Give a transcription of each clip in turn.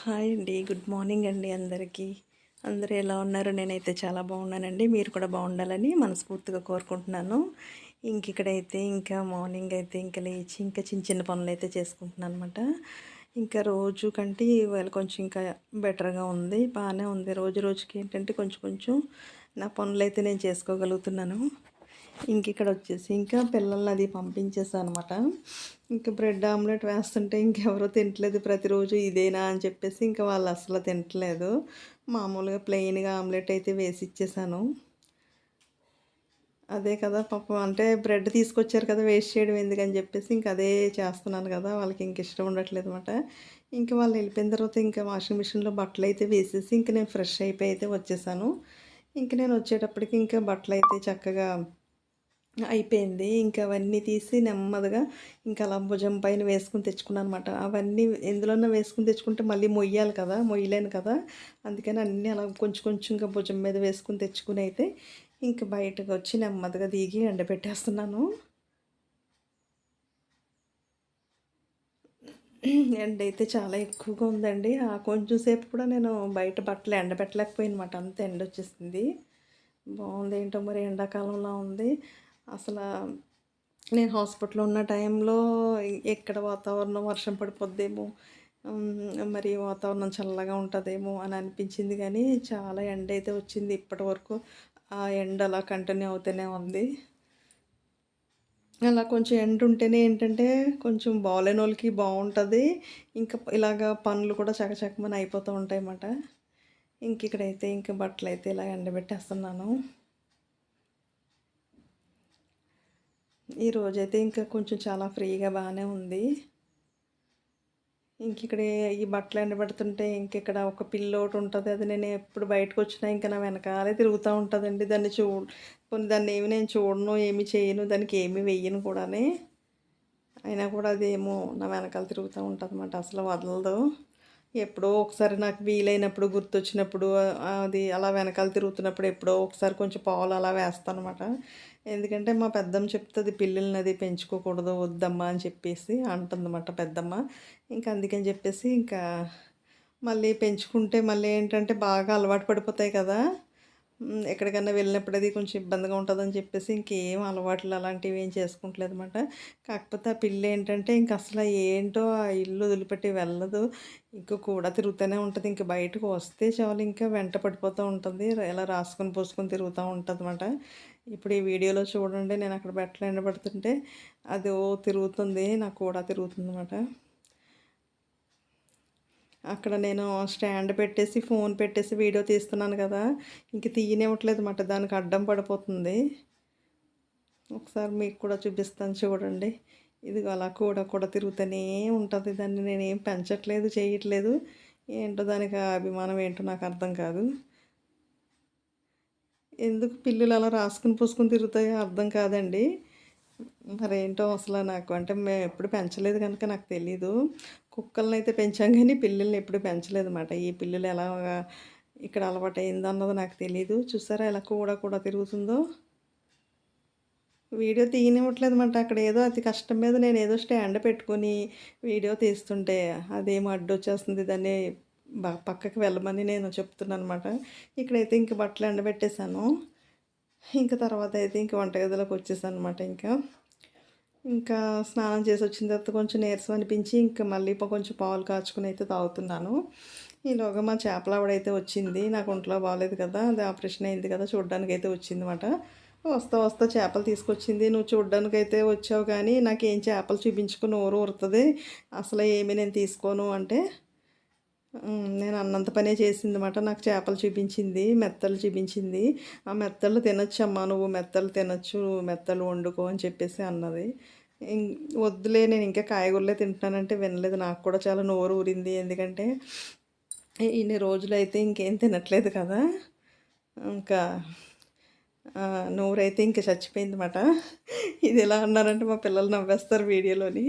Hi అండి. Good morning అండి అందరికీ. అందరూ ఎలా ఉన్నారు? నేనైతే చాలా బాగున్నానండి. మీరు కూడా బాగుండాలని మనస్ఫూర్తిగా కోరుకుంటున్నాను. ఇంక ఇక్కడైతే ఇంకా మార్నింగ్ అయితే ఇంకా లేచి ఇంకా చిన్న చిన్న పనులు అయితే చేసుకుంటున్నాను అనమాట ఇంకా రోజు కంటే ఇవాళ కొంచెం ఇంకా బెటర్గా ఉంది. బాగానే ఉంది. రోజు రోజుకి ఏంటంటే కొంచెం కొంచెం నా పనులు అయితే నేను చేసుకోగలుగుతున్నాను. ఇంక ఇక్కడ వచ్చేసి ఇంకా పిల్లల్ని అది పంపించేసాను అనమాట ఇంకా బ్రెడ్ ఆమ్లెట్ వేస్తుంటే ఇంకెవరో తినట్లేదు ప్రతిరోజు ఇదేనా అని చెప్పేసి ఇంకా వాళ్ళు అసలు తినట్లేదు మామూలుగా ప్లెయిన్గా ఆమ్లెట్ అయితే వేసి ఇచ్చేసాను అదే కదా పాపం అంటే బ్రెడ్ తీసుకొచ్చారు కదా వేస్ట్ చేయడం ఎందుకని చెప్పేసి ఇంక అదే చేస్తున్నాను కదా వాళ్ళకి ఇంక ఇష్టం ఉండట్లేదు అనమాట ఇంకా వాళ్ళు వెళ్ళిపోయిన తర్వాత ఇంకా వాషింగ్ మిషన్లో బట్టలు అయితే వేసేసి ఇంకా నేను ఫ్రెష్ అయిపోయి అయితే వచ్చేసాను ఇంక నేను వచ్చేటప్పటికి ఇంకా బట్టలు అయితే చక్కగా అయిపోయింది. ఇంకా అవన్నీ తీసి నెమ్మదిగా ఇంకా అలా భుజం పైన వేసుకుని తెచ్చుకున్నాను అనమాట అవన్నీ ఎందులోనే వేసుకుని తెచ్చుకుంటే మళ్ళీ మొయ్యాలి కదా మొయ్యలేను కదా. అందుకని అన్నీ అలా కొంచెం కొంచెం ఇంకా భుజం మీద వేసుకుని తెచ్చుకుని అయితే ఇంకా బయటకు వచ్చి నెమ్మదిగా దిగి ఎండబెట్టేస్తున్నాను. ఎండ అయితే చాలా ఎక్కువగా ఉందండి. ఆ కొంచెం సేపు కూడా నేను బయట బట్టలు ఎండబెట్టలేకపోయినమాట అంత ఎండ వచ్చేసింది బాగుంది ఏంటో మరి ఎండాకాలంలో ఉంది. అసలు నేను హాస్పిటల్లో ఉన్న టైంలో ఎక్కడ వాతావరణం వర్షం పడిపోద్దేమో మరి వాతావరణం చల్లగా ఉంటుందేమో అని అనిపించింది. కానీ చాలా ఎండ అయితే వచ్చింది ఇప్పటి వరకు. ఆ ఎండ అలా కంటిన్యూ అవుతూనే ఉంది. అలా కొంచెం ఎండ ఉంటేనే ఏంటంటే కొంచెం బాగాలేని వాళ్ళకి బాగుంటుంది. ఇంకా ఇలాగ పనులు కూడా చకచకమని అయిపోతూ ఉంటాయి అన్నమాట ఇంక ఇక్కడైతే ఇంకా బట్టలు అయితే ఇలా ఎండబెట్టేస్తున్నాను. ఈ రోజైతే ఇంకా కొంచెం చాలా ఫ్రీగా బాగానే ఉంది. ఇంక ఇక్కడ ఈ బట్టలు ఎండబెడుతుంటే ఇంక ఇక్కడ ఒక పిల్లి ఒకటి ఉంటుంది అది నేను ఎప్పుడు బయటకు వచ్చినా ఇంకా నా వెనకాలే తిరుగుతూ ఉంటుందండి. దాన్ని చూ కొన్ని దాన్ని ఏమి నేను చూడను ఏమి చేయను దానికి ఏమి వెయ్యను కూడా అయినా కూడా అదేమో నా వెనకాల తిరుగుతూ ఉంటుంది అన్నమాట అసలు వదలదు. ఎప్పుడో ఒకసారి నాకు వీలైనప్పుడు గుర్తొచ్చినప్పుడు అది అలా వెనకాల తిరుగుతున్నప్పుడు ఎప్పుడో ఒకసారి కొంచెం పాలు అలా వేస్తాను అనమాట ఎందుకంటే మా పెద్దమ్మ చెప్తుంది పిల్లల్ని అది పెంచుకోకూడదు వద్దమ్మా అని చెప్పేసి అంటుందన్నమాట పెద్దమ్మ. ఇంకా అందుకని చెప్పేసి ఇంకా మళ్ళీ పెంచుకుంటే మళ్ళీ ఏంటంటే బాగా అలవాటు పడిపోతాయి కదా. ఎక్కడికన్నా వెళ్ళినప్పుడు అది కొంచెం ఇబ్బందిగా ఉంటుందని చెప్పేసి ఇంకేం అలవాట్లు అలాంటివి ఏం చేసుకుంటలేదు అనమాట కాకపోతే ఆ పిల్ల ఏంటంటే ఇంక అసలు ఏంటో ఆ ఇల్లు వదిలిపెట్టి వెళ్ళదు. ఇంక కూడా తిరుగుతూనే ఉంటుంది. ఇంక బయటకు వస్తే చాలు ఇంకా వెంట పడిపోతూ ఉంటుంది. ఎలా రాసుకొని పోసుకొని తిరుగుతూ ఉంటుంది అనమాట ఇప్పుడు ఈ వీడియోలో చూడండి నేను అక్కడ బట్టలు ఎండబడుతుంటే అది ఓ తిరుగుతుంది నాకు కూడా తిరుగుతుంది అనమాట అక్కడ నేను స్టాండ్ పెట్టేసి ఫోన్ పెట్టేసి వీడియో తీస్తున్నాను కదా ఇంక తీయనివ్వట్లేదు అన్నమాట దానికి అడ్డం పడిపోతుంది. ఒకసారి మీకు కూడా చూపిస్తాను చూడండి. ఇది అలా కూడా కూడా తిరుగుతూనే ఉంటుంది. దాన్ని నేనేం పెంచట్లేదు చేయట్లేదు. ఏంటో దానికి అభిమానం ఏంటో నాకు అర్థం కాదు. ఎందుకు పిల్లులు అలా రాసుకుని పూసుకుని తిరుగుతాయో అర్థం కాదండి. మరేంటో అసలు నాకు అంటే మేము ఎప్పుడు పెంచలేదు కనుక నాకు తెలీదు. కుక్కల్ని అయితే పెంచాం కానీ పిల్లల్ని ఎప్పుడు పెంచలేదన్నమాట. ఈ పిల్లలు ఎలా ఇక్కడ అలవాటు అయిందో అన్నది నాకు తెలియదు చూసారా ఎలా కూడా కూడా తిరుగుతుందో? వీడియో తీయనివ్వట్లేదు అనమాట అక్కడ ఏదో అతి కష్టం మీద నేను ఏదో స్టాండ్ పెట్టుకొని వీడియో తీస్తుంటే అదేమో అడ్డు వచ్చేస్తుంది దాన్ని పక్కకి వెళ్ళమని నేను చెప్తున్నాను అనమాట ఇక్కడైతే ఇంక బట్టలు ఎండబెట్టేశాను. ఇంకా తర్వాత అయితే ఇంక వంటగదిలోకి వచ్చేసాను అనమాట ఇంకా. ఇంకా స్నానం చేసి వచ్చిన తర్వాత కొంచెం నీరసం అనిపించి ఇంకా మళ్ళీ కొంచెం పాలు కాచుకుని అయితే తాగుతున్నాను. ఈలోగా మా చేపల ఆవిడైతే వచ్చింది. నాకు ఒంట్లో బాగాలేదు కదా అది ఆపరేషన్ అయింది కదా చూడడానికి అయితే వచ్చింది అనమాట వస్తా వస్తా చేపలు తీసుకొచ్చింది. నువ్వు చూడడానికి అయితే వచ్చావు కానీ నాకేం చేపలు చూపించుకుని ఊరు ఊరుతుంది. అసలు ఏమీ నేను తీసుకోను అంటే నేను అన్నంత పనే చేసింది అనమాట నాకు చేపలు చూపించింది మెత్తలు చూపించింది. ఆ మెత్తలు తినొచ్చమ్మా నువ్వు మెత్తలు తినొచ్చు మెత్తలు వండుకో అని చెప్పేసి అన్నది. వద్దులే నేను ఇంకా కాయగూరలే తింటున్నానంటే వినలేదు. నాకు కూడా చాలా నోరు ఊరింది. ఎందుకంటే ఇన్ని రోజులు అయితే ఇంకేం తినట్లేదు కదా. ఇంకా నోరైతే ఇంకా చచ్చిపోయింది మాట ఇది ఎలా అన్నారంటే మా పిల్లలు నవ్వేస్తారు వీడియోలోని.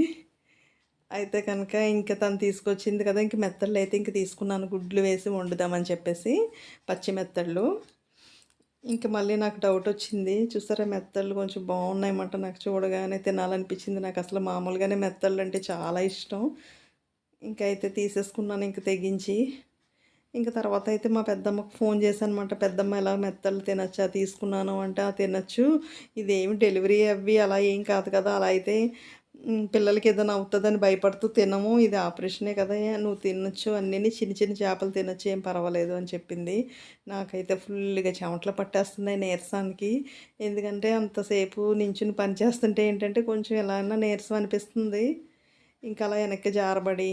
అయితే కనుక ఇంకా తను తీసుకొచ్చింది కదా ఇంక మెత్తళ్ళు అయితే ఇంక తీసుకున్నాను. గుడ్లు వేసి వండుదామని చెప్పేసి పచ్చి మెత్తళ్ళు. ఇంక మళ్ళీ నాకు డౌట్ వచ్చింది. చూసారా మెత్తళ్ళు కొంచెం బాగున్నాయన్నమాట నాకు చూడగానే తినాలనిపించింది. నాకు అసలు మామూలుగానే మెత్తళ్ళు అంటే చాలా ఇష్టం. ఇంకా అయితే తీసేసుకున్నాను ఇంక తెగించి. ఇంకా తర్వాత అయితే మా పెద్దమ్మకు ఫోన్ చేశానమాట పెద్దమ్మ ఎలా మెత్తలు తినచ్చా? తీసుకున్నాను అంటే తినచ్చు. ఇదేమి డెలివరీ అవి అలా ఏం కాదు కదా. అలా అయితే పిల్లలకి ఏదైనా అవుతుందని భయపడుతూ తినము ఇది ఆపరేషనే కదా నువ్వు తినొచ్చు అన్నీ చిన్న చిన్న చేపలు తినొచ్చు ఏం పర్వాలేదు అని చెప్పింది. నాకైతే ఫుల్గా చెమటలు పట్టేస్తున్నాయి నీరసానికి. ఎందుకంటే అంతసేపు నించుని పని చేస్తుంటే ఏంటంటే కొంచెం ఎలా అయినా నీరసం అనిపిస్తుంది. ఇంకా అలా వెనక్కి జారబడి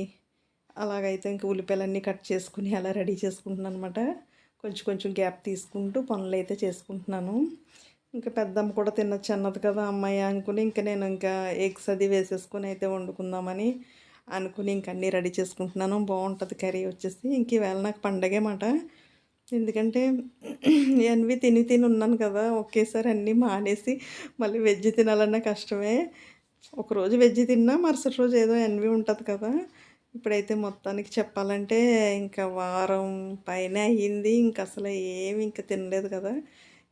అలాగైతే ఇంక ఉల్లిపాయలన్నీ కట్ చేసుకుని అలా రెడీ చేసుకుంటున్నాను అనమాట కొంచెం కొంచెం గ్యాప్ తీసుకుంటూ పనులు అయితే చేసుకుంటున్నాను. ఇంకా పెద్దమ్మ కూడా తినచ్చు అన్నది కదా అమ్మాయి అనుకుని ఇంకా నేను ఇంకా ఎగ్స్ అది వేసేసుకొని అయితే వండుకుందామని అనుకుని ఇంక అన్నీ రెడీ చేసుకుంటున్నాను. బాగుంటుంది కర్రీ వచ్చేసి. ఇంక ఈవేళ నాకు పండగే మాట. ఎందుకంటే ఎన్వి తిని తిని ఉన్నాను కదా ఒకేసారి అన్నీ మానేసి మళ్ళీ వెజ్ తినాలన్నా కష్టమే. ఒకరోజు వెజ్ తిన్నా మరుసటి రోజు ఏదో ఎన్వి ఉంటుంది కదా. ఇప్పుడైతే మొత్తానికి చెప్పాలంటే ఇంకా వారం పైన అయ్యింది. ఇంక అసలు ఏమి ఇంకా తినలేదు కదా.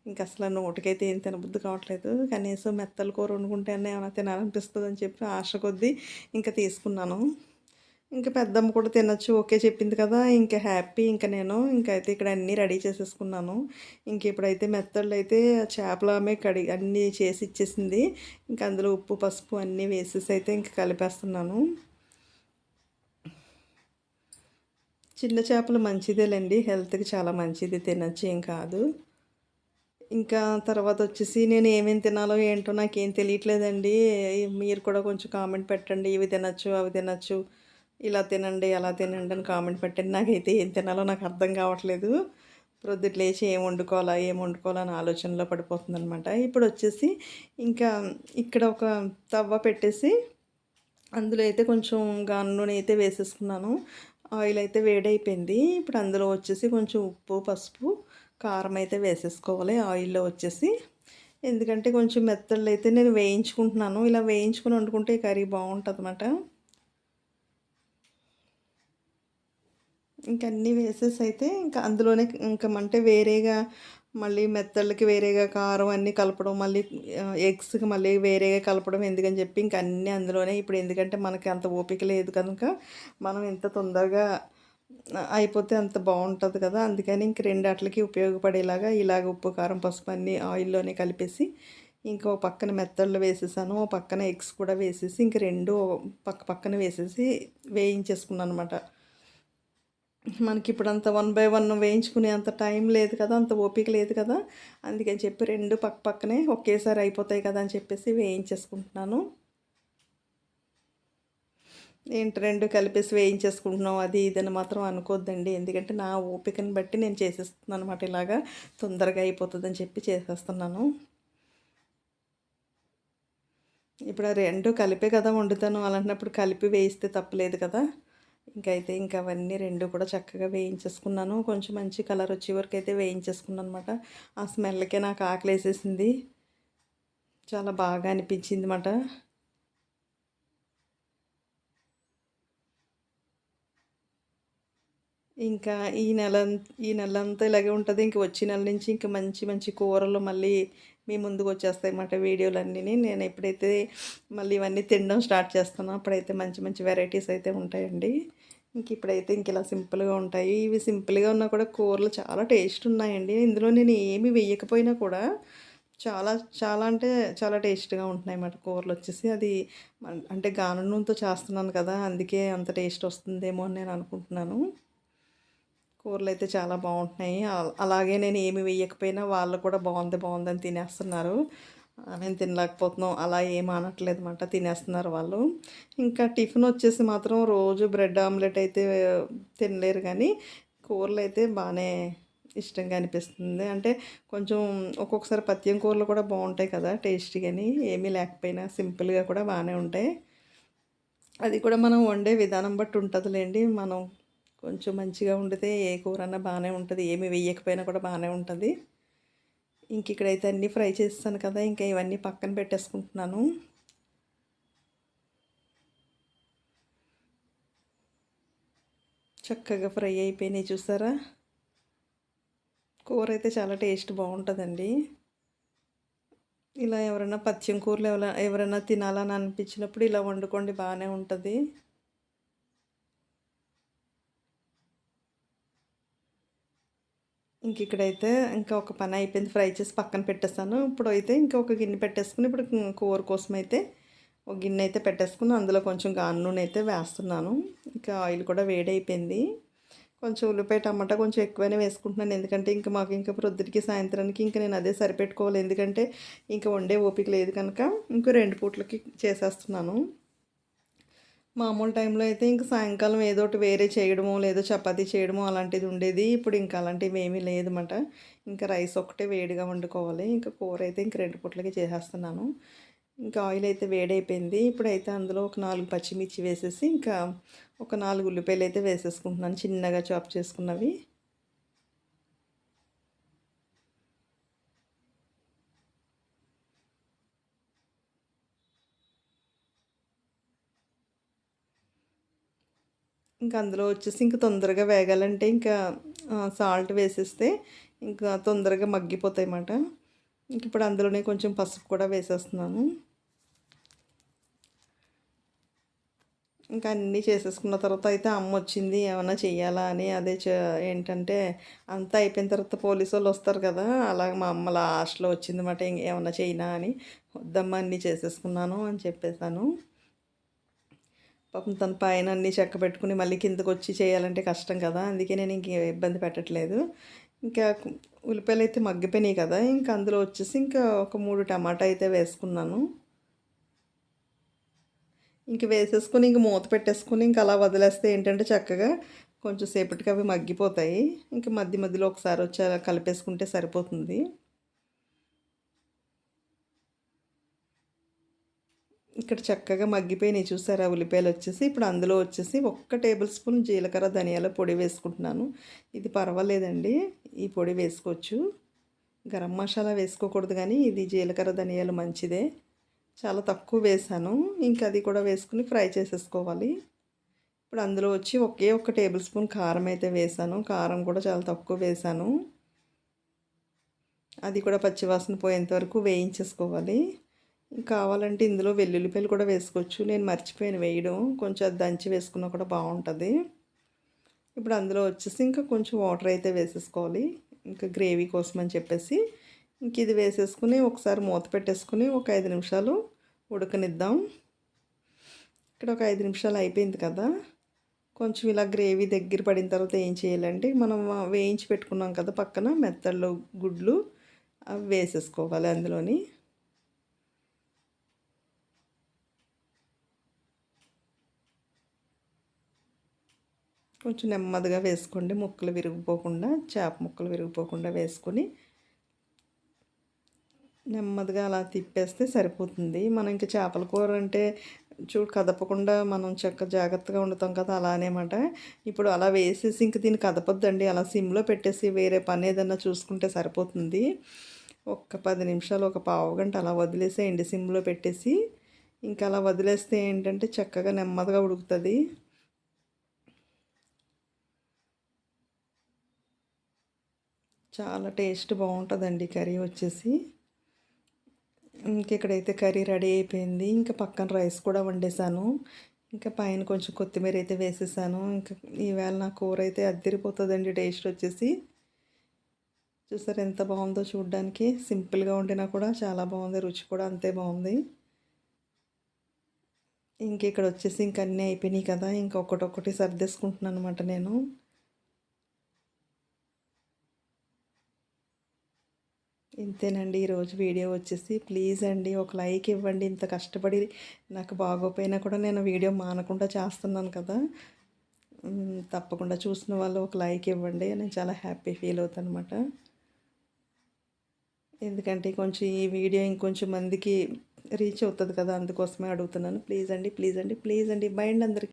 ఇంక అసలు నోటికైతే ఏం తినబుద్ధి కావట్లేదు. కనీసం మెత్తల కూర వండుకుంటేనే ఏమైనా తినాలనిపిస్తుంది అని చెప్పి ఆశ కొద్దీ ఇంకా తీసుకున్నాను. ఇంకా పెద్దమ్మ కూడా తినచ్చు ఓకే చెప్పింది కదా. ఇంకా హ్యాపీ ఇంకా నేను. ఇంకా అయితే ఇక్కడ అన్నీ రెడీ చేసేసుకున్నాను. ఇంక ఇప్పుడైతే మెత్తళ్ళు అయితే చేపల ఆమె కడి అన్నీ చేసి ఇచ్చేసింది. ఇంకా అందులో ఉప్పు పసుపు అన్నీ వేసేసి అయితే ఇంకా కలిపేస్తున్నాను. చిన్న చేపలు మంచిదేలేండి. హెల్త్కి చాలా మంచిది. తినచ్చు ఏం కాదు. ఇంకా తర్వాత వచ్చేసి నేను ఏమేమి తినాలో ఏంటో నాకేం తెలియట్లేదండి. మీరు కూడా కొంచెం కామెంట్ పెట్టండి. ఇవి తినచ్చు అవి తినచ్చు. ఇలా తినండి అలా తినండి అని కామెంట్ పెట్టండి. నాకైతే ఏం తినాలో నాకు అర్థం కావట్లేదు. ప్రొద్దుట లేచి ఏం వండుకోవాలా ఏం వండుకోవాలా అని ఆలోచనలో పడిపోతుంది అనమాట ఇప్పుడు వచ్చేసి ఇంకా ఇక్కడ ఒక తవ్వ పెట్టేసి అందులో అయితే కొంచెం గాను నూనె అయితే వేసేసుకున్నాను. ఆయిల్ అయితే వేడైపోయింది. ఇప్పుడు అందులో వచ్చేసి కొంచెం ఉప్పు పసుపు కారం అయితే వేసేసుకోవాలి ఆయిల్లో వచ్చేసి. ఎందుకంటే కొంచెం మెత్తళ్ళు అయితే నేను వేయించుకుంటున్నాను. ఇలా వేయించుకుని వండుకుంటే కర్రీ బాగుంటుంది అనమాట ఇంకన్నీ అన్నీ వేసేసి అయితే ఇంకా అందులోనే ఇంకా అంటే వేరేగా మళ్ళీ మెత్తళ్ళకి వేరేగా కారం అన్నీ కలపడం మళ్ళీ ఎగ్స్కి మళ్ళీ వేరేగా కలపడం ఎందుకని చెప్పి ఇంకా అన్నీ అందులోనే. ఇప్పుడు ఎందుకంటే మనకి అంత ఓపిక లేదు కనుక మనం ఎంత తొందరగా అయిపోతే అంత బాగుంటుంది కదా. అందుకని ఇంక రెండు అట్లకి ఉపయోగపడేలాగా ఇలాగ ఉప్పు కారం పసుపు అన్నీ ఆయిల్లోనే కలిపేసి ఇంకో పక్కన మెత్తళ్ళు వేసేసాను. ఓ పక్కన ఎగ్స్ కూడా వేసేసి ఇంక రెండు పక్క పక్కన వేసేసి వేయించేసుకున్నాను అనమాట మనకి ఇప్పుడు అంత వన్ బై వన్ వేయించుకునే అంత టైం లేదు కదా అంత ఓపిక లేదు కదా. అందుకని చెప్పి రెండు పక్క పక్కనే ఒకేసారి అయిపోతాయి కదా అని చెప్పేసి వేయించేసుకుంటున్నాను. ఏంటి రెండు కలిపేసి వేయించేసుకుంటున్నాం అది ఇదని మాత్రం అనుకోద్దండి. ఎందుకంటే నా ఓపికని బట్టి నేను చేసేస్తున్నాను అనమాట ఇలాగా తొందరగా అయిపోతుందని చెప్పి చేసేస్తున్నాను. ఇప్పుడు రెండు కలిపే కదా వండుతాను. అలాంటినప్పుడు కలిపి వేయిస్తే తప్పలేదు కదా. ఇంకైతే ఇంకా అవన్నీ రెండు కూడా చక్కగా వేయించేసుకున్నాను. కొంచెం మంచి కలర్ వచ్చే వరకు అయితే వేయించేసుకున్నాను అనమాట ఆ స్మెల్కే నాకు ఆకలి వేసేసింది చాలా బాగా అనిపించింది అనమాట ఇంకా ఈ నెల ఈ నెల అంతా ఇలాగే ఉంటుంది. ఇంక వచ్చే నెల నుంచి ఇంకా మంచి మంచి కూరలు మళ్ళీ మీ ముందుకు వచ్చేస్తాయి అన్నమాట వీడియోలన్నీ నేను ఎప్పుడైతే మళ్ళీ ఇవన్నీ తినడం స్టార్ట్ చేస్తానో అప్పుడైతే మంచి మంచి వెరైటీస్ అయితే ఉంటాయండి. ఇంక ఇప్పుడైతే ఇంక ఇలా సింపుల్గా ఉంటాయి. ఇవి సింపుల్గా ఉన్నా కూడా కూరలు చాలా టేస్ట్ ఉన్నాయండి. ఇందులో నేను ఏమి వేయకపోయినా కూడా చాలా చాలా అంటే చాలా టేస్ట్గా ఉంటున్నాయి అన్నమాట కూరలు వచ్చేసి. అది అంటే గాన నూనెతో చేస్తున్నాను కదా అందుకే అంత టేస్ట్ వస్తుందేమో అని నేను అనుకుంటున్నాను. కూరలు అయితే చాలా బాగుంటున్నాయి. అలాగే నేను ఏమి వేయకపోయినా వాళ్ళు కూడా బాగుంది బాగుందని తినేస్తున్నారు. నేను తినలేకపోతున్నాం అలా ఏం అనట్లేదు అనమాట తినేస్తున్నారు వాళ్ళు. ఇంకా టిఫిన్ వచ్చేసి మాత్రం రోజు బ్రెడ్ ఆమ్లెట్ అయితే తినలేరు కానీ కూరలు అయితే బాగానే ఇష్టంగా అనిపిస్తుంది. అంటే కొంచెం ఒక్కొక్కసారి పత్యం కూరలు కూడా బాగుంటాయి కదా టేస్టీగాని ఏమీ లేకపోయినా సింపుల్గా కూడా బాగానే ఉంటాయి. అది కూడా మనం వండే విధానం బట్టి ఉంటుందిలేండి. మనం కొంచెం మంచిగా వండితే ఏ కూరన్నా బాగానే ఉంటుంది. ఏమి వేయకపోయినా కూడా బాగానే ఉంటుంది. ఇంక ఇక్కడైతే అన్నీ ఫ్రై చేస్తాను కదా ఇంకా ఇవన్నీ పక్కన పెట్టేసుకుంటున్నాను. చక్కగా ఫ్రై అయిపోయినాయి చూసారా? కూర అయితే చాలా టేస్ట్ బాగుంటుందండి. ఇలా ఎవరైనా పచ్చిమ కూరలు ఎవరైనా తినాలని అనిపించినప్పుడు ఇలా వండుకోండి బాగానే ఉంటుంది. ఇంక ఇక్కడైతే ఇంకా ఒక పని అయిపోయింది. ఫ్రై చేసి పక్కన పెట్టేస్తాను. ఇప్పుడు అయితే ఇంకా ఒక గిన్నె పెట్టేసుకుని ఇప్పుడు కూర కోసం అయితే ఒక గిన్నె అయితే పెట్టేసుకుని అందులో కొంచెం గాను నూనె అయితే వేస్తున్నాను. ఇంకా ఆయిల్ కూడా వేడైపోయింది. కొంచెం ఉల్లిపాయ టమాటా కొంచెం ఎక్కువనే వేసుకుంటున్నాను. ఎందుకంటే ఇంకా మాకు ఇంకా ప్రొద్దుటికి సాయంత్రానికి ఇంకా నేను అదే సరిపెట్టుకోవాలి. ఎందుకంటే ఇంకా వండే ఓపిక లేదు కనుక ఇంకో రెండు పూట్లకి చేసేస్తున్నాను. మామూలు టైంలో అయితే ఇంక సాయంకాలం ఏదో ఒకటి వేరే చేయడమో లేదో చపాతీ చేయడమో అలాంటిది ఉండేది. ఇప్పుడు ఇంకా అలాంటివి ఏమీ లేదన్నమాట. ఇంకా రైస్ ఒకటే వేడిగా వండుకోవాలి. ఇంకా కూర అయితే ఇంక రెండు పూట్లకి చేసేస్తున్నాను. ఇంకా ఆయిల్ అయితే వేడైపోయింది. ఇప్పుడైతే అందులో ఒక నాలుగు పచ్చిమిర్చి వేసేసి ఇంకా ఒక నాలుగు ఉల్లిపాయలు అయితే వేసేసుకుంటున్నాను. చిన్నగా చాప్ చేసుకున్నవి. ఇంకా అందులో వచ్చేసి ఇంకా తొందరగా వేగాలంటే ఇంకా సాల్ట్ వేసేస్తే ఇంకా తొందరగా మగ్గిపోతాయి అన్నమాట ఇంక ఇప్పుడు అందులోనే కొంచెం పసుపు కూడా వేసేస్తున్నాను. ఇంకా అన్నీ చేసేసుకున్న తర్వాత అయితే అమ్మ వచ్చింది ఏమైనా చెయ్యాలా అని. అదే ఏంటంటే అంతా అయిపోయిన తర్వాత పోలీసు వాళ్ళు వస్తారు కదా అలా మా అమ్మ లాస్ట్లో వచ్చింది అన్నమాట ఏమైనా చేయనా అని. వద్దమ్మా అన్నీ చేసేసుకున్నాను అని చెప్పేశాను పాపం తన పైన అన్నీ చెక్క పెట్టుకుని మళ్ళీ కిందకు వచ్చి చేయాలంటే కష్టం కదా. అందుకే నేను ఇంక ఇబ్బంది పెట్టట్లేదు. ఇంకా ఉల్లిపాయలు అయితే మగ్గిపోయినాయి కదా. ఇంకా అందులో వచ్చేసి ఇంకా ఒక మూడు టమాటా అయితే వేసుకున్నాను. ఇంక వేసేసుకొని ఇంక మూత పెట్టేసుకుని ఇంక అలా వదిలేస్తే ఏంటంటే చక్కగా కొంచెం సేపటికి అవి మగ్గిపోతాయి. ఇంకా మధ్య మధ్యలో ఒకసారి వచ్చి అలా కలిపేసుకుంటే సరిపోతుంది. ఇక్కడ చక్కగా మగ్గిపోయినాయి చూసారా ఉల్లిపాయలు వచ్చేసి. ఇప్పుడు అందులో వచ్చేసి ఒక్క టేబుల్ స్పూన్ జీలకర్ర ధనియాల పొడి వేసుకుంటున్నాను. ఇది పర్వాలేదండి. ఈ పొడి వేసుకోవచ్చు. గరం మసాలా వేసుకోకూడదు కానీ ఇది జీలకర్ర ధనియాలు మంచిదే. చాలా తక్కువ వేసాను. ఇంకా అది కూడా వేసుకుని ఫ్రై చేసేసుకోవాలి. ఇప్పుడు అందులో వచ్చి ఒకే ఒక టేబుల్ స్పూన్ కారం అయితే వేసాను. కారం కూడా చాలా తక్కువ వేసాను. అది కూడా పచ్చివాసన పోయేంత వరకు వేయించేసుకోవాలి. కావాలంటే ఇందులో వెల్లుల్లిపాయలు కూడా వేసుకోవచ్చు. నేను మర్చిపోయాను వేయడం. కొంచెం అది దంచి వేసుకున్నా కూడా బాగుంటుంది. ఇప్పుడు అందులో వచ్చేసి ఇంకా కొంచెం వాటర్ అయితే వేసేసుకోవాలి. ఇంకా గ్రేవీ కోసం అని చెప్పేసి ఇంక ఇది వేసేసుకుని ఒకసారి మూత పెట్టేసుకుని ఒక ఐదు నిమిషాలు ఉడకనిద్దాం. ఇక్కడ ఒక ఐదు నిమిషాలు అయిపోయింది కదా. కొంచెం ఇలా గ్రేవీ దగ్గర పడిన తర్వాత ఏం చేయాలంటే మనం వేయించి పెట్టుకున్నాం కదా పక్కన మెత్తళ్ళు గుడ్లు అవి వేసేసుకోవాలి అందులోని. కొంచెం నెమ్మదిగా వేసుకోండి. ముక్కలు విరిగిపోకుండా చేప ముక్కలు విరిగిపోకుండా వేసుకొని నెమ్మదిగా అలా తిప్పేస్తే సరిపోతుంది. మనం ఇంకా చేపల కూర అంటే చూడు కదపకుండా మనం చక్క జాగ్రత్తగా వండుతాం కదా అలానేమాట ఇప్పుడు అలా వేసేసి ఇంక దీన్ని కదపొద్దండి. అలా సిమ్లో పెట్టేసి వేరే పని ఏదన్నా చూసుకుంటే సరిపోతుంది. ఒక్క పది నిమిషాలు ఒక పావు గంట అలా వదిలేసేయండి సిమ్లో పెట్టేసి. ఇంకా అలా వదిలేస్తే ఏంటంటే చక్కగా నెమ్మదిగా ఉడుకుతుంది. చాలా టేస్ట్ బాగుంటుందండి కర్రీ వచ్చేసి. ఇంక ఇక్కడైతే కర్రీ రెడీ అయిపోయింది ఇంకా పక్కన రైస్ కూడా వండేసాను. ఇంకా పైన కొంచెం కొత్తిమీర అయితే వేసేసాను. ఇంకా ఈవేళ నా కూర అయితే అద్దరిపోతుందండి టేస్ట్ వచ్చేసి. చూసారు ఎంత బాగుందో చూడడానికి. సింపుల్గా వండినా కూడా చాలా బాగుంది రుచి కూడా అంతే బాగుంది. ఇంక ఇక్కడ వచ్చేసి ఇంక అన్నీ అయిపోయినాయి కదా ఇంకొకటి సర్దేసుకుంటున్నాను అనమాట నేను. ఇంతేనండి ఈరోజు వీడియో వచ్చేసి ప్లీజ్ అండి ఒక లైక్ ఇవ్వండి. ఇంత కష్టపడి నాకు బాగోపోయినా కూడా నేను వీడియో మానకుండా చేస్తున్నాను కదా. తప్పకుండా చూసిన వాళ్ళు ఒక లైక్ ఇవ్వండి. నేను చాలా హ్యాపీ ఫీల్ అవుతాను అనమాట ఎందుకంటే కొంచెం ఈ వీడియో ఇంకొంచెం మందికి రీచ్ అవుతుంది కదా అందుకోసమే అడుగుతున్నాను. ప్లీజ్ అండి ప్లీజ్ అండి ప్లీజ్ అండి. బైండ్ అందరికీ.